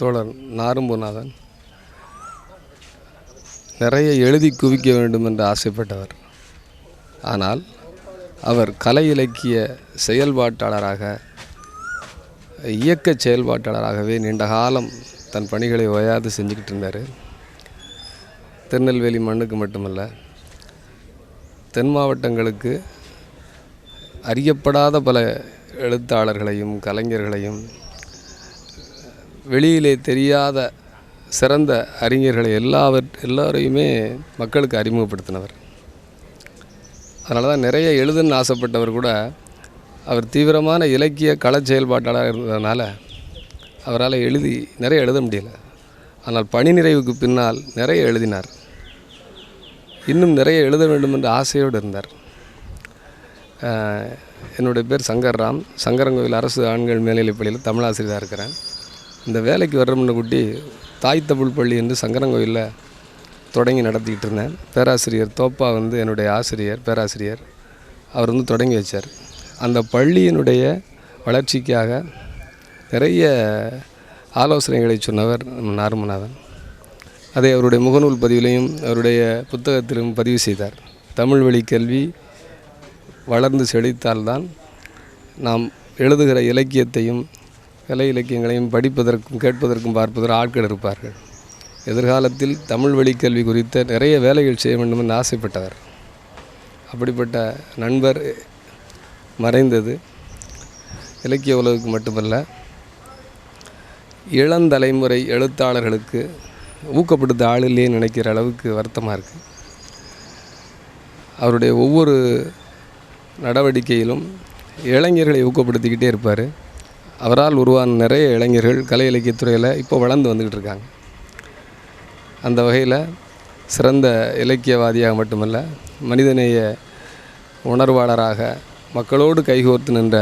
தோழர் நாரும்புநாதன். நிறைய எழுதி குவிக்க வேண்டும் என்று ஆசைப்பட்டவர். ஆனால் அவர் கலை இலக்கிய செயல்பாட்டாளராக இயக்க செயல்பாட்டாளராகவே நீண்ட காலம் தன் பணிகளை ஓயாது செஞ்சுக்கிட்டு இருந்தார். திருநெல்வேலி மண்ணுக்கு மட்டுமல்ல தென் மாவட்டங்களுக்கு அறியப்படாத பல எழுத்தாளர்களையும் கலைஞர்களையும் வெளியிலே தெரியாத சிறந்த அறிஞர்களை எல்லாவற் எல்லாரையுமே மக்களுக்கு அறிமுகப்படுத்தினவர். அதனால தான் நிறைய எழுதுன்னு ஆசைப்பட்டவர் கூட அவர் தீவிரமான இலக்கிய கள செயல்பாட்டாளராக இருந்ததுனால அவரால் எழுதி நிறைய எழுத முடியல. ஆனால் பணி நிறைவுக்கு பின்னால் நிறைய எழுதினார். இன்னும் நிறைய எழுத வேண்டும் என்ற ஆசையோடு இருந்தார். என்னுடைய பேர் சங்கர்ராம். சங்கரங்கோவில் அரசு ஆண்கள் மேல்நிலைப் பள்ளியில் தமிழாசிரியராக இருக்கிறேன். இந்த வேலைக்கு வர்ற குட்டி தாய் தமிழ் பள்ளி என்று சங்கரங்கோயிலில் தொடங்கி நடத்திக்கிட்டு இருந்தேன். பேராசிரியர் தோப்பா வந்து என்னுடைய ஆசிரியர் பேராசிரியர். அவர் வந்து தொடங்கி வச்சார். அந்த பள்ளியினுடைய வளர்ச்சிக்காக நிறைய ஆலோசனைகளை சொன்னவர் நார்மநாதன் அதை அவருடைய முகநூல் பதிவிலையும் அவருடைய புத்தகத்திலும் பதிவு செய்தார். தமிழ் வழி கல்வி வளர்ந்து செழித்தால்தான் நாம் எழுதுகிற இலக்கியத்தையும் கலை இலக்கியங்களையும் படிப்பதற்கும் கேட்பதற்கும் பார்ப்பதற்கும் ஆட்கள் இருப்பார்கள். எதிர்காலத்தில் தமிழ் வழி கல்வி குறித்த நிறைய வேலைகள் செய்ய வேண்டும் என்று ஆசைப்பட்டவர். அப்படிப்பட்ட நண்பர் மறைந்தது. இலக்கிய உலகுக்கு மட்டுமல்ல இளந்தலைமுறை எழுத்தாளர்களுக்கு ஊக்கப்படுத்த ஆள் இல்லையே நினைக்கிற அளவுக்கு வருத்தமாக இருக்குது அவருடைய ஒவ்வொரு நடவடிக்கையிலும் இளைஞர்களை ஊக்கப்படுத்திக்கிட்டே இருப்பார். அவரால் உருவான நிறைய இளைஞர்கள் கலை இலக்கியத்துறையில் இப்போ வளர்ந்து வந்துக்கிட்டு இருக்காங்க. அந்த வகையில் சிறந்த இலக்கியவாதியாக மட்டுமல்ல மனிதநேய உணர்வாளராக மக்களோடு கைகோர்த்து நின்ற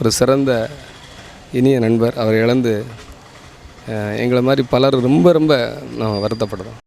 ஒரு சிறந்த இனிய நண்பர் அவர் இழந்து எங்களை மாதிரி பலர் ரொம்ப ரொம்ப நம்ம வருத்தப்படுறோம்.